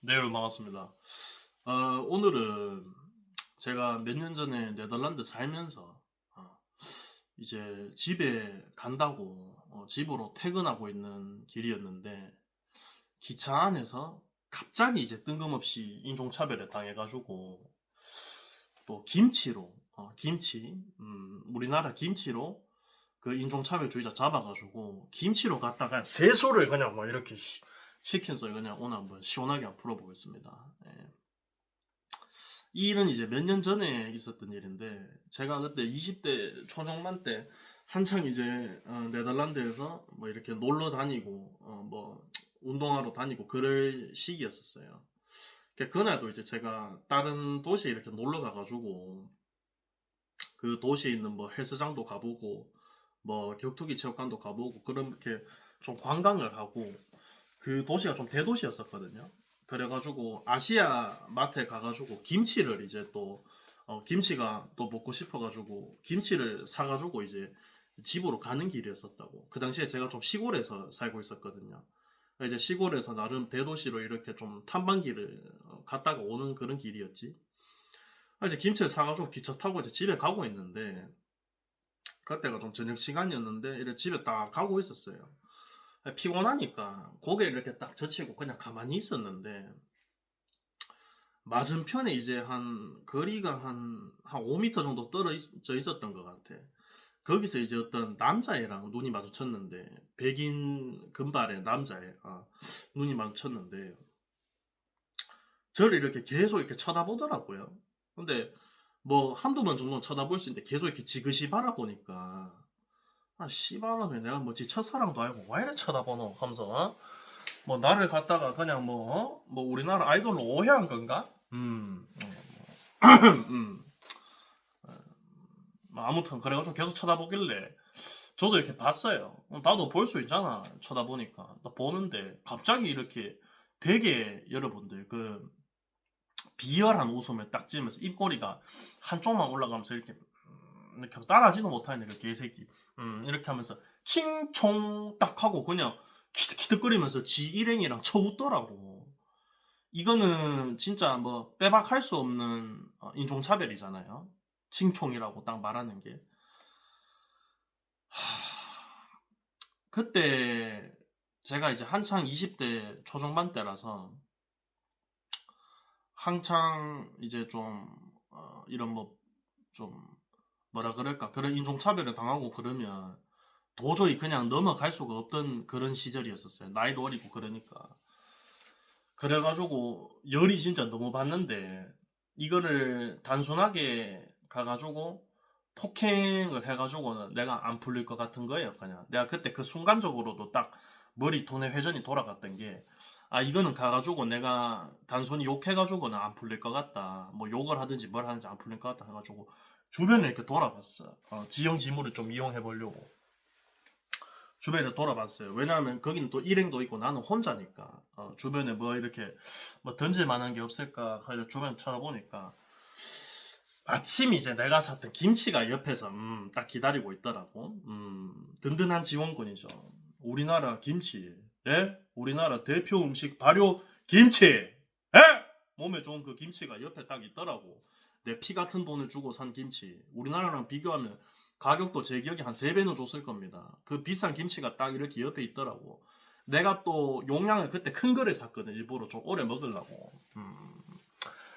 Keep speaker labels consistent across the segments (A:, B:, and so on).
A: 네, 여러분 반갑습니다. 어, 오늘은 제가 몇 년 전에 네덜란드 살면서 어, 이제 집에 간다고 어, 집으로 퇴근하고 있는 길이었는데 기차 안에서 갑자기 이제 뜬금없이 인종차별에 당해가지고 또 김치로 어, 김치 음, 우리나라 김치로 그 인종차별주의자 잡아가지고 김치로 갔다가 세수를 그냥 뭐 이렇게 시- 시켜서 그냥 오늘 한번 시원하게 한번 풀어보겠습니다. 예. 이 일은 이제 몇 년 전에 있었던 일인데 제가 그때 20대 초중반 때 한창 이제 어, 네덜란드에서 뭐 이렇게 놀러 다니고 어, 뭐 운동하러 다니고 그럴 시기였었어요. 그- 그날도 이제 제가 다른 도시에 이렇게 놀러 가가지고 그 도시에 있는 뭐 헬스장도 가보고 뭐 격투기 체육관도 가보고 그렇게 좀 관광을 하고 그 도시가 좀 대도시였었거든요. 그래가지고 아시아 마트에 가가지고 김치를 이제 또 어, 김치가 또 먹고 싶어가지고 김치를 사가지고 이제 집으로 가는 길이었었다고. 그 당시에 제가 좀 시골에서 살고 있었거든요. 이제 시골에서 나름 대도시로 이렇게 좀 탐방길을 어, 갔다가 오는 그런 길이었지. 아, 이제 김치를 사가지고 기차 타고 이제 집에 가고 있는데 그때가 좀 저녁 시간이었는데 이래 집에 딱 가고 있었어요. 피곤하니까 고개를 이렇게 딱 젖히고 그냥 가만히 있었는데 맞은편에 이제 한 거리가 한, 한 5m 정도 떨어져 있었던 것 같아. 거기서 이제 어떤 남자애랑 눈이 마주쳤는데 백인 금발의 남자애 아, 눈이 마주쳤는데 저를 이렇게 계속 이렇게 쳐다보더라고요. 근데 뭐 한두 번 정도는 쳐다볼 수 있는데 계속 이렇게 지그시 바라보니까 아 씨발놈에 내가 뭐지 첫사랑도 알고 왜 이래 쳐다보노 하면서 어? 뭐 나를 갖다가 그냥 뭐, 어? 뭐 우리나라 아이돌로 오해한 건가? 음, 어, 뭐. 음. 어, 뭐 아무튼 그래가지고 계속 쳐다보길래 저도 이렇게 봤어요. 어, 나도 볼 수 있잖아 쳐다보니까 나 보는데 갑자기 이렇게 되게 여러분들 그 비열한 웃음을 딱 지으면서 입꼬리가 한쪽만 올라가면서 이렇게 하면서 따라하지도 못하는 그 개새끼. 음, 이렇게 하면서 칭총 딱 하고 그냥 키득키득거리면서 지 일행이랑 쳐웃더라고. 이거는 진짜 뭐 빼박할 수 없는 어, 인종차별이잖아요. 칭총이라고 딱 말하는 게. 하... 그때 제가 이제 한창 20대 초중반 때라서 한창 이제 좀 어, 이런 뭐 좀 뭐라 그럴까 그런 인종차별을 당하고 그러면 도저히 그냥 넘어갈 수가 없던 그런 시절이었었어요. 나이도 어리고 그러니까. 그래가지고 열이 진짜 너무 받는데 이거를 단순하게 가가지고 폭행을 해가지고는 내가 안 풀릴 것 같은 거예요. 그냥 내가 그때 그 순간적으로도 딱 머리 돈의 회전이 돌아갔던 게 아 이거는 가가지고 내가 단순히 욕해가지고는 안 풀릴 것 같다. 뭐 욕을 하든지 뭘 하든지 안 풀릴 것 같다 해가지고 주변에 이렇게 돌아봤어. 어, 지형 지물을 좀 이용해 보려고. 주변에 돌아봤어요. 왜냐하면 거기는 또 일행도 있고 나는 혼자니까 어, 주변에 뭐 이렇게 뭐 던질 만한 게 없을까 하려 주변 쳐다보니까 아침 이제 내가 샀던 김치가 옆에서 음, 딱 기다리고 있더라고. 음, 든든한 지원군이죠. 우리나라 김치, 예? 우리나라 대표 음식 발효 김치, 예? 몸에 좋은 그 김치가 옆에 딱 있더라고. 내 피 같은 돈을 주고 산 김치. 우리나라랑 비교하면 가격도 제 기억에 한 3배는 줬을 겁니다. 그 비싼 김치가 딱 이렇게 옆에 있더라고. 내가 또 용량을 그때 큰 거를 샀거든. 일부러 좀 오래 먹으려고. 음,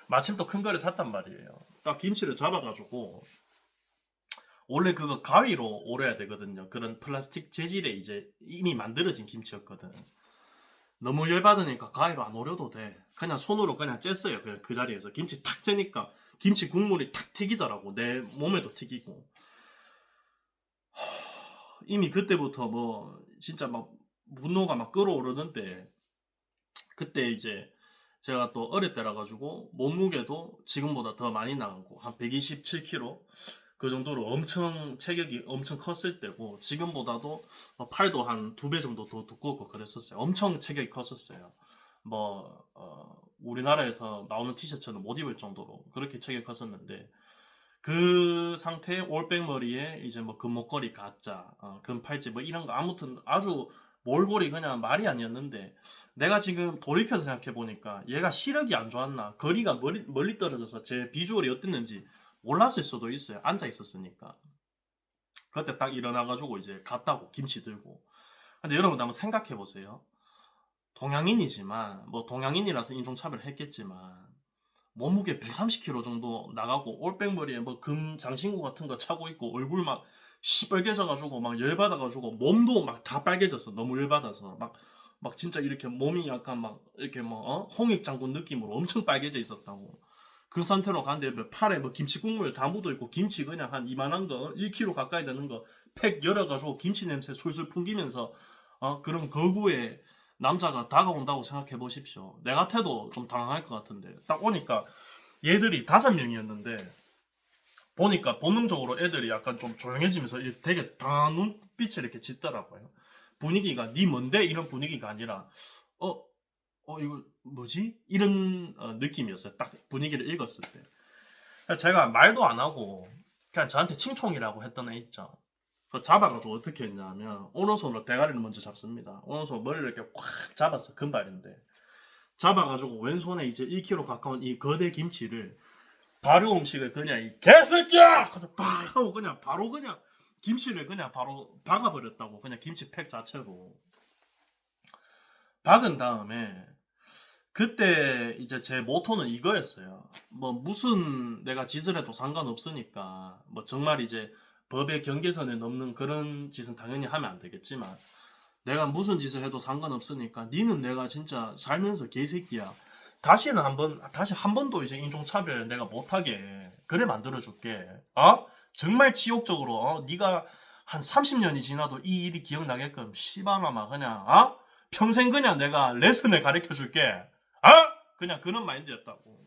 A: 마침 또 큰 거를 샀단 말이에요. 딱 김치를 잡아가지고 원래 그거 가위로 오려야 되거든요. 그런 플라스틱 재질의 이제 이미 만들어진 김치였거든. 너무 열받으니까 가위로 안 오려도 돼. 그냥 손으로 그냥 쬐어요. 그, 그 자리에서 김치 탁 쬐니까 김치 국물이 탁 튀기더라고. 내 몸에도 튀기고. 하, 이미 그때부터 뭐 진짜 막 분노가 막 끓어오르는데 그때 이제 제가 또 어릴 때라 가지고 몸무게도 지금보다 더 많이 나가고 한 127kg 그 정도로 엄청 체격이 엄청 컸을 때고 지금보다도 어, 팔도 한 두 배 정도 더 두껍고 그랬었어요. 엄청 체격이 컸었어요. 뭐 어, 우리나라에서 나오는 티셔츠는 못 입을 정도로 그렇게 체격이 컸었는데 그 상태의 올백머리에 이제 뭐 금목걸이 가짜, 어, 금팔찌 뭐 이런 거 아무튼 아주 몰골이 그냥 말이 아니었는데 내가 지금 돌이켜서 생각해 보니까 얘가 시력이 안 좋았나 거리가 멀리, 멀리 떨어져서 제 비주얼이 어땠는지 몰랐을 수도 있어요 앉아 있었으니까. 그때 딱 일어나가지고 이제 갔다고 김치 들고. 근데 여러분들 한번 생각해 보세요 동양인이지만 뭐 동양인이라서 인종차별 했겠지만 몸무게 130kg 정도 나가고 올백머리에 뭐 금 장신구 같은 거 차고 있고 얼굴 막 시뻘개져가지고 막 열받아가지고 몸도 막 다 빨개졌어. 너무 열받아서. 막 막 진짜 이렇게 몸이 약간 막 이렇게 뭐 어? 홍익 장군 느낌으로 엄청 빨개져 있었다고. 그 상태로 갔는데 뭐 팔에 뭐 김치 국물 다 묻어 있고 김치 그냥 한 이만한 거 1kg 가까이 되는 거 팩 열어가지고 김치 냄새 술술 풍기면서 어? 그런 거구에 남자가 다가온다고 생각해 보십시오. 내 같아도 좀 당황할 것 같은데 딱 오니까 얘들이 다섯 명이었는데 보니까 본능적으로 애들이 약간 좀 조용해지면서 이 되게 당황한 눈빛을 이렇게 짓더라고요. 분위기가 니 뭔데 이런 분위기가 아니라 어, 어 이거 뭐지 이런 어, 느낌이었어요. 딱 분위기를 읽었을 때 제가 말도 안 하고 그냥 저한테 칭총이라고 했던 애 있죠. 그 잡아가지고 어떻게 했냐면 오른손으로 대가리를 먼저 잡습니다. 오른손 머리를 이렇게 꽉 잡았어 금발인데 잡아가지고 왼손에 이제 1kg 가까운 이 거대 김치를 발효 음식을 그냥 이 개새끼야! 그래서 팍 하고 그냥 바로 그냥 김치를 그냥 바로 박아버렸다고 그냥 김치 팩 자체로 박은 다음에 그때 이제 제 모토는 이거였어요. 뭐 무슨 내가 짓을 해도 상관없으니까 뭐 정말 이제 법의 경계선을 넘는 그런 짓은 당연히 하면 안 되겠지만 내가 무슨 짓을 해도 상관없으니까 니는 내가 진짜 살면서 개새끼야. 다시는 한번 다시 한 번도 이제 인종차별 내가 못하게 그래 만들어줄게. 어? 정말 치욕적으로 어? 네가 한 30년이 지나도 이 일이 기억나게끔 씨발라마 그냥 어? 평생 그냥 내가 레슨을 가르쳐 줄게. 어? 그냥 그런 마인드였다고.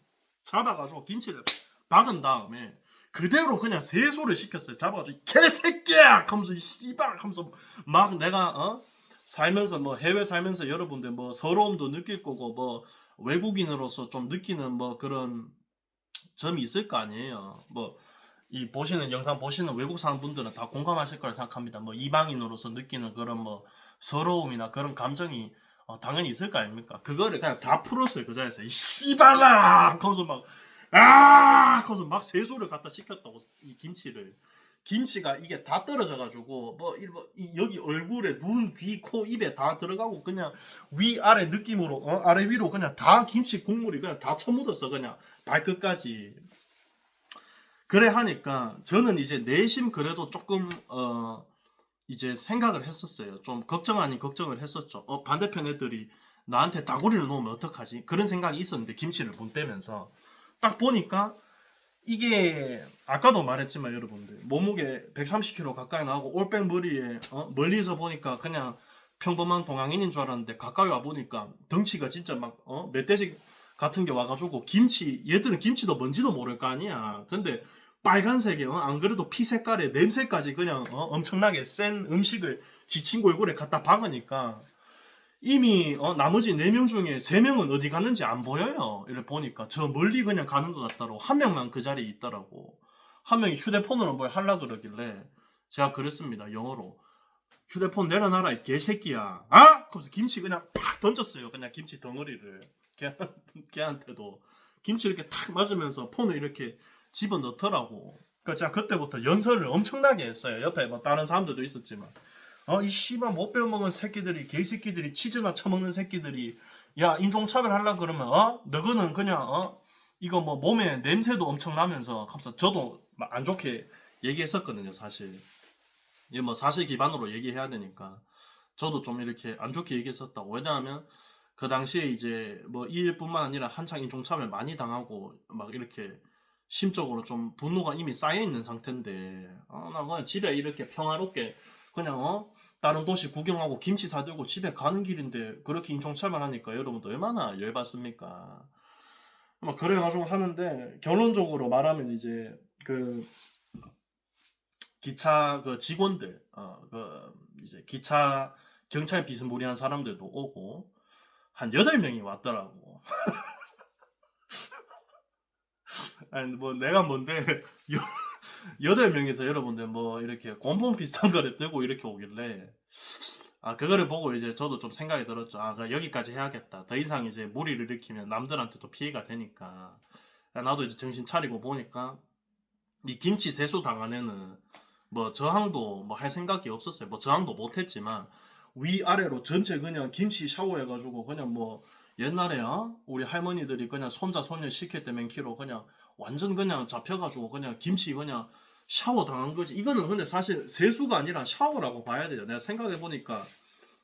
A: 잡아가지고 김치를 박은 다음에 그대로 그냥 세소를 시켰어요. 잡아가지고 개새끼야! 하면서 씨발 하면서 막 내가 어? 살면서 뭐 해외 살면서 여러분들 뭐 서러움도 느낄 거고 뭐 외국인으로서 좀 느끼는 뭐 그런 점이 있을 거 아니에요. 뭐 이 보시는 영상 보시는 외국 사람 분들은 다 공감하실 거라 생각합니다. 뭐 이방인으로서 느끼는 그런 뭐 서러움이나 그런 감정이 어, 당연히 있을 거 아닙니까? 그거를 그냥 다 풀었어요 그 자리에서 이 씨발라! 하면서 막 아! 하면서 막 세소를 갖다 시켰다고 이 김치를. 김치가 이게 다 떨어져 가지고 뭐, 이, 뭐 이, 여기 얼굴에 눈, 귀, 코, 입에 다 들어가고 그냥 위 아래 느낌으로 어? 아래 위로 그냥 다 김치 국물이 그냥 다 처묻었어 그냥. 발끝까지. 그래 하니까 저는 이제 내심 그래도 조금 어 이제 생각을 했었어요. 좀 걱정 아닌 걱정을 했었죠. 어 반대편 애들이 나한테 다구리를 놓으면 어떡하지? 그런 생각이 있었는데 김치를 못 떼면서 딱 보니까 이게 아까도 말했지만 여러분들 몸무게 130kg 가까이 나오고 올백 머리에 어? 멀리서 보니까 그냥 평범한 동양인인 줄 알았는데 가까이 와 보니까 덩치가 진짜 막 어? 멧돼지 같은 게 와가지고 김치 얘들은 김치도 뭔지도 모를 거 아니야. 근데 빨간색에 어? 안 그래도 피 색깔에 냄새까지 그냥 어? 엄청나게 센 음식을 지친 얼굴에 갖다 박으니까 이미 어, 나머지 네명 중에 세 명은 어디 갔는지 안 보여요. 이렇게 보니까 저 멀리 그냥 가는 것 같다고 한 명만 그 자리에 있더라고. 한 명이 휴대폰으로 뭘 하려 그러길래 제가 그랬습니다. 영어로 휴대폰 내려놔라 이 개새끼야. 아? 그래서 김치 그냥 팍 던졌어요. 그냥 김치 덩어리를 걔, 걔한테도 김치 이렇게 탁 맞으면서 폰을 이렇게 집어 넣더라고. 그 제가 그때부터 연설을 엄청나게 했어요. 옆에 뭐 다른 사람들도 있었지만. 어, 이 씨발 못 배워먹은 새끼들이, 개새끼들이, 치즈나 처먹는 새끼들이, 야, 인종차별 하려 그러면, 어? 너거는 그냥, 어? 이거 뭐 몸에 냄새도 엄청 나면서, 하면서 저도 막안 좋게 얘기했었거든요, 사실. 이게 뭐 사실 기반으로 얘기해야 되니까. 저도 좀 이렇게 안 좋게 얘기했었다고. 왜냐하면, 그 당시에 이제 뭐 이 일뿐만 아니라 한창 인종차별 많이 당하고, 막 이렇게 심적으로 좀 분노가 이미 쌓여있는 상태인데, 어, 나 그냥 집에 이렇게 평화롭게 그냥 어 다른 도시 구경하고 김치 사들고 집에 가는 길인데 그렇게 인종차별 하니까 여러분도 얼마나 열받습니까? 막 그래가지고 하는데 결론적으로 말하면 이제 그 기차 그 직원들 어 그 이제 기차 경찰 비스무리한 사람들도 오고 한 여덟 명이 왔더라고. 아니 뭐 내가 뭔데 여- 여덟 명이서 여러분들 뭐 이렇게 곤봉 비슷한 거를 들고 이렇게 오길래 아 그거를 보고 이제 저도 좀 생각이 들었죠. 아 여기까지 해야겠다. 더 이상 이제 무리를 일으키면 남들한테도 피해가 되니까 나도 이제 정신 차리고 보니까 이 김치 세수 당한 애는 뭐 저항도 뭐 할 생각이 없었어요. 뭐 저항도 못했지만 위 아래로 전체 그냥 김치 샤워해가지고 그냥 뭐 옛날에 어? 우리 할머니들이 그냥 손자 손녀 시킬 때 맨 키로 그냥 완전 그냥 잡혀가지고 그냥 김치 그냥 샤워 당한 거지. 이거는 근데 사실 세수가 아니라 샤워라고 봐야 돼요. 내가 생각해 보니까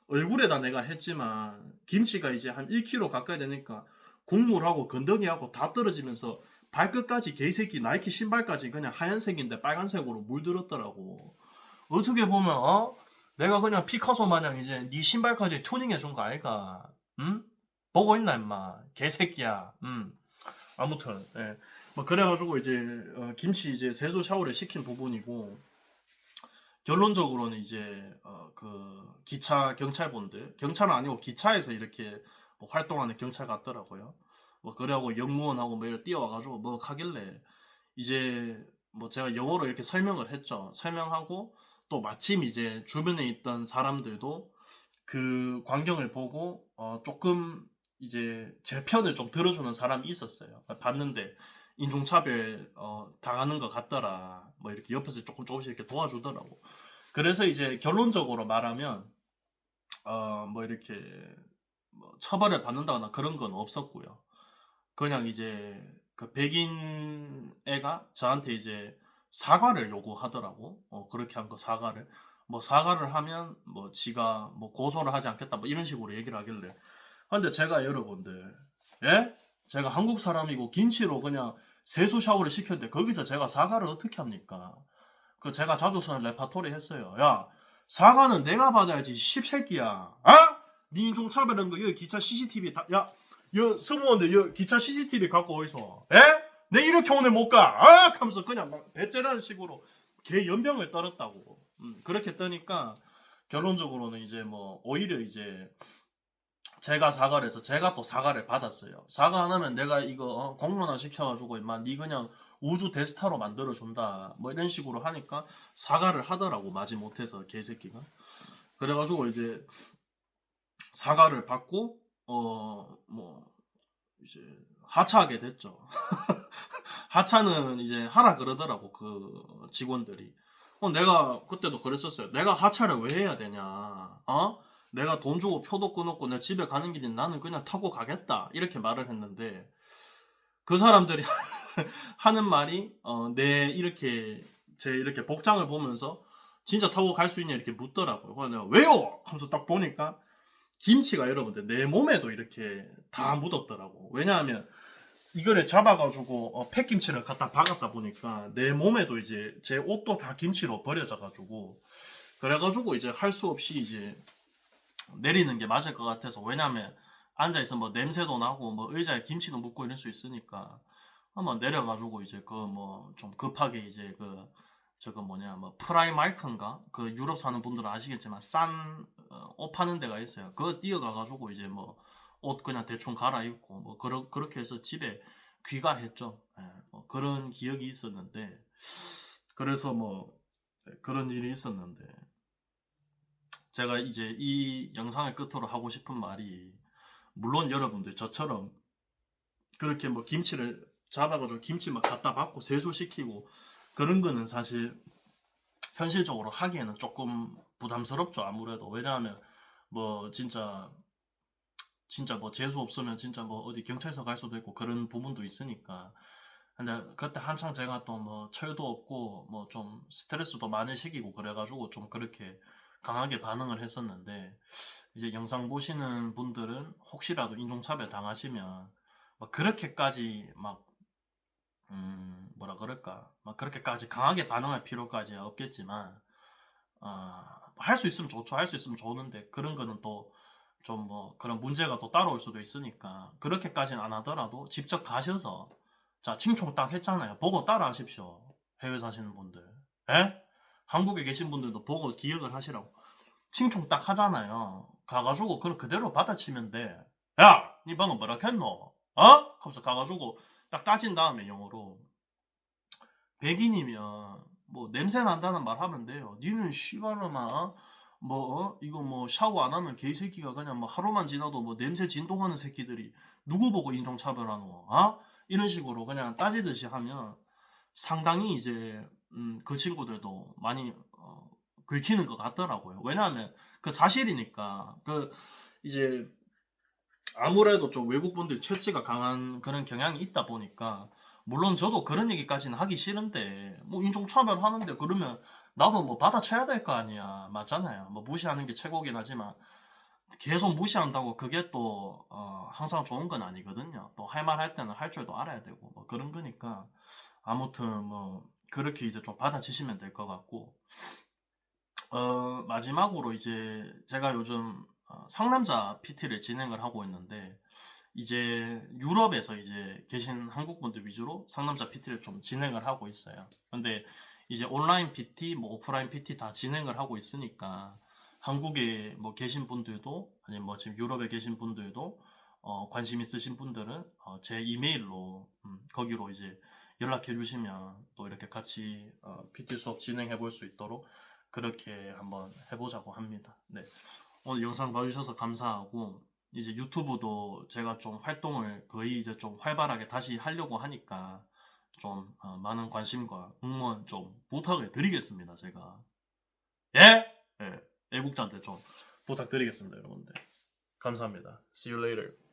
A: 얼굴에다 내가 했지만 김치가 이제 한 1kg 가까이 되니까 국물하고 건더기하고 다 떨어지면서 발끝까지 개새끼 나이키 신발까지 그냥 하얀색인데 빨간색으로 물들었더라고. 어떻게 보면 어? 내가 그냥 피카소 마냥 이제 네 신발까지 튜닝해 준 거 아이가? 응? 보고 있나 임마 개새끼야. 음. 아무튼 예. 뭐 그래가지고 이제 어, 김치 이제 세수 샤워를 시킨 부분이고 결론적으로는 이제 어, 그 기차 경찰분들 경찰은 아니고 기차에서 이렇게 뭐 활동하는 경찰 같더라고요. 뭐 그래하고 영무원하고 뭐 이렇게 뛰어와가지고 뭐 하길래 이제 뭐 제가 영어로 이렇게 설명을 했죠. 설명하고 또 마침 이제 주변에 있던 사람들도 그 광경을 보고 어 조금 이제 제 편을 좀 들어주는 사람이 있었어요. 봤는데 인종차별 어, 당하는 것 같더라. 뭐 이렇게 옆에서 조금 조금씩 이렇게 도와주더라고. 그래서 이제 결론적으로 말하면 어 뭐 이렇게 뭐 처벌을 받는다거나 그런 건 없었고요. 그냥 이제 그 백인 애가 저한테 이제 사과를 요구하더라고. 어 그렇게 한 거 사과를. 뭐 사과를 하면 뭐 지가 뭐 고소를 하지 않겠다 뭐 이런 식으로 얘기를 하길래 근데 제가 여러분들 예? 제가 한국 사람이고 김치로 그냥 세수 샤워를 시켰는데 거기서 제가 사과를 어떻게 합니까? 그 제가 자주 쓰는 레파토리 했어요. 야 사과는 내가 받아야지 십새끼야. 어? 네 인종차별한 거 여기 기차 CCTV 다 야. 여 승무원들 여 기차 CCTV 갖고 어디서? 예? 내 이렇게 오늘 못 가. 아! 하면서 그냥 막 배째라는 식으로 개 연병을 떨었다고. 음, 그렇게 떠니까 결론적으로는 이제 뭐 오히려 이제 제가 사과를 해서 제가 또 사과를 받았어요. 사과 안 하면 내가 이거 어, 공론화 시켜가지고 임마 니 그냥 우주 대스타로 만들어 준다. 뭐 이런 식으로 하니까 사과를 하더라고 마지 못해서 개새끼가. 그래가지고 이제 사과를 받고 어 뭐 이제 하차하게 됐죠. 하차는 이제 하라 그러더라고 그 직원들이. 어 내가 그때도 그랬었어요. 내가 하차를 왜 해야 되냐? 어? 내가 돈 주고 표도 끊었고 내 집에 가는 길인 나는 그냥 타고 가겠다 이렇게 말을 했는데 그 사람들이 하는 말이 어, 내 이렇게 제 이렇게 복장을 보면서 진짜 타고 갈 수 있냐 이렇게 묻더라고요. 그래서 내가 왜요? 하면서 딱 보니까 김치가 여러분들 내 몸에도 이렇게 다 묻었더라고. 왜냐하면 이거를 잡아가지고 어, 팩김치를 갖다 박았다 보니까 내 몸에도 이제 제 옷도 다 김치로 버려져가지고 그래가지고 이제 할 수 없이 이제 내리는 게 맞을 것 같아서 왜냐면 앉아 있으면 뭐 냄새도 나고 뭐 의자에 김치도 묻고 이럴 수 있으니까 한번 내려가지고 이제 그 뭐 좀 급하게 이제 그 저거 뭐냐 뭐 프라이마이크인가 그 유럽 사는 분들은 아시겠지만 싼옷 파는 데가 있어요. 그거 뛰어가가지고 이제 뭐 옷 그냥 대충 갈아입고 뭐 그러, 그렇게 해서 집에 귀가했죠. 예, 뭐 그런 기억이 있었는데 그래서 뭐 네, 그런 일이 있었는데 제가 이제 이 영상을 끝으로 하고 싶은 말이 물론 여러분들 저처럼 그렇게 뭐 김치를 잡아가지고 김치 막 갖다 받고 세수시키고 그런 거는 사실 현실적으로 하기에는 조금 부담스럽죠 아무래도. 왜냐하면 뭐 진짜 진짜 뭐 재수 없으면 진짜 뭐 어디 경찰서 갈 수도 있고 그런 부분도 있으니까. 근데 그때 한창 제가 또 뭐 철도 없고 뭐 좀 스트레스도 많이 새기고 그래가지고 좀 그렇게 강하게 반응을 했었는데 이제 영상 보시는 분들은 혹시라도 인종차별 당하시면 막 그렇게까지 막 음, 뭐라 그럴까? 막 그렇게까지 강하게 반응할 필요까지 없겠지만 어, 할수 있으면 좋죠. 할 수 있으면 좋은데 그런 거는 또 좀 뭐 그런 문제가 또 따라올 수도 있으니까 그렇게까지는 안 하더라도 직접 가셔서 자 칭총 딱 했잖아요. 보고 따라 하십시오. 해외 사시는 분들. 에? 한국에 계신 분들도 보고 기억을 하시라고 칭총 딱 하잖아요 가가지고 그걸 그대로 받아치면 돼 야 니 방금 뭐라 했노 어? 하면서 가가지고 딱 따진 다음에 영어로 백인이면 뭐 냄새 난다는 말 하면 돼요 니는 씨발로마 뭐 어? 이거 뭐 샤워 안 하면 개새끼가 그냥 뭐 하루만 지나도 뭐 냄새 진동하는 새끼들이 누구 보고 인종차별하노? 아? 이런 식으로 그냥 따지듯이 하면 상당히 이제 음, 그 친구들도 많이 어, 긁히는 것 같더라고요. 왜냐하면 그 사실이니까 그 이제 아무래도 좀 외국 분들 체취가 강한 그런 경향이 있다 보니까 물론 저도 그런 얘기까지는 하기 싫은데 뭐 인종차별 하는데 그러면 나도 뭐 받아쳐야 될 거 아니야. 맞잖아요. 뭐 무시하는 게 최고긴 하지만 계속 무시한다고 그게 또 어, 항상 좋은 건 아니거든요. 또 할 말 할 때는 할 줄도 알아야 되고 뭐 그런 거니까 아무튼 뭐 그렇게 이제 좀 받아치시면 될 것 같고 어 마지막으로 이제 제가 요즘 어, 상남자 PT를 진행을 하고 있는데 이제 유럽에서 이제 계신 한국 분들 위주로 상남자 PT를 좀 진행을 하고 있어요. 근데 이제 온라인 PT, 뭐 오프라인 PT 다 진행을 하고 있으니까 한국에 뭐 계신 분들도 아니면 뭐 지금 유럽에 계신 분들도 어, 관심 있으신 분들은 어, 제 이메일로 음, 거기로 이제 연락해 주시면 또 이렇게 같이 어, PT 수업 진행해 볼 수 있도록 그렇게 한번 해보자고 합니다. 네. 오늘 영상 봐주셔서 감사하고 이제 유튜브도 제가 좀 활동을 거의 이제 좀 활발하게 다시 하려고 하니까 좀 어, 많은 관심과 응원 좀 부탁을 드리겠습니다. 제가 예? 예. 애국자한테 좀 부탁드리겠습니다, 여러분들. 감사합니다. See you later.